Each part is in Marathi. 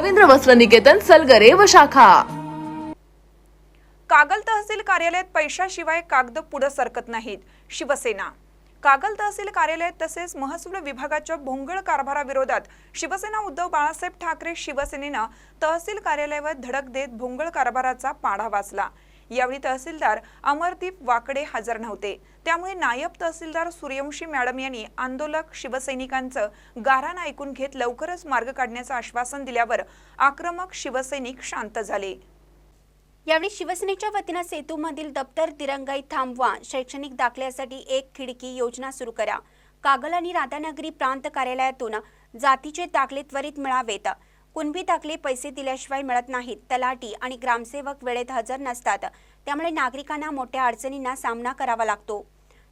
रवींद्र वस्त्र निकेतन सलगरे व शाखा. कागल तहसील कार्यालयात पैशाशिवाय कागद पुढे सरकत नाहीत. शिवसेना. कागल तहसील कार्यालयात तसेच महसूल विभागाच्या भोंगळ कारभाराविरोधात शिवसेना उद्धव बाळासाहेब ठाकरे शिवसेनेनं तहसील कार्यालयावर धडक देत भोंगळ कारभाराचा पाढा वाचला. यावेळी तहसीलदार अमरदीप वाकडे हजर नव्हते. त्यामुळे नायब तहसीलदार सूर्यवंशी मॅडम यांनी आंदोलक शिवसैनिकांचं गाराण ऐकून घेत लवकरच मार्ग काढण्याचं आश्वासन दिल्यावर आक्रमक शिवसैनिक शांत झाले. यावेळी शिवसेनेच्या वतीनं सेतूमधील दप्तर दिरंगाई थांबवा शैक्षणिक दाखल्यासाठी एक खिडकी योजना सुरू करा. कागल आणि राधानगरी प्रांत कार्यालयातून जातीचे दाखले त्वरित मिळावेत. कुणबी दाखले पैसे दिल्याशिवाय मिळत नाहीत. तलाठी आणि ग्रामसेवक वेळेत हजर नसतात. त्यामुळे नागरिकांना मोठ्या अडचणींना सामना करावा लागतो.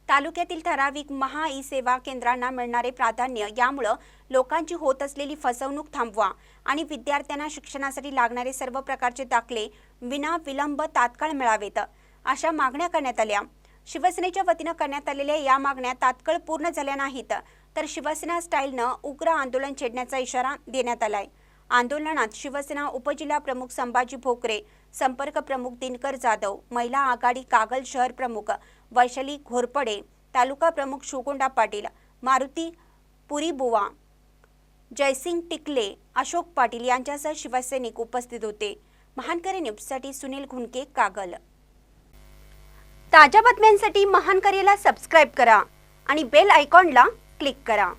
तालुक्यातील ठराविक महा ई सेवा केंद्रांना मिळणारे प्राधान्य यामुळं लोकांची होत असलेली फसवणूक थांबवा आणि विद्यार्थ्यांना शिक्षणासाठी लागणारे सर्व प्रकारचे दाखले विना विलंब तात्काळ मिळावेत अशा मागण्या करण्यात आल्या. शिवसेनेच्या वतीनं करण्यात आलेल्या या मागण्या तात्काळ पूर्ण झाल्या नाहीत तर शिवसेना स्टाईलनं उग्र आंदोलन छेडण्याचा इशारा देण्यात आलाय. आंदोलनात शिवसेना उपजिल्हा प्रमुख संभाजी भोकरे संपर्क प्रमुख दिनकर जाधव महिला आघाडी कागल शहर प्रमुख वैशाली घोरपडे तालुका प्रमुख शुगोंडा पाटील मारुती पुरीबुवा जयसिंग टिकले अशोक पाटील यांच्यासह शिवसैनिक उपस्थित होते. महानकरी न्यूजसाठी सुनील घुणके कागल. ताज्या बातम्यांसाठी महानकरेला सबस्क्राईब करा आणि बेल आयकॉनला क्लिक करा.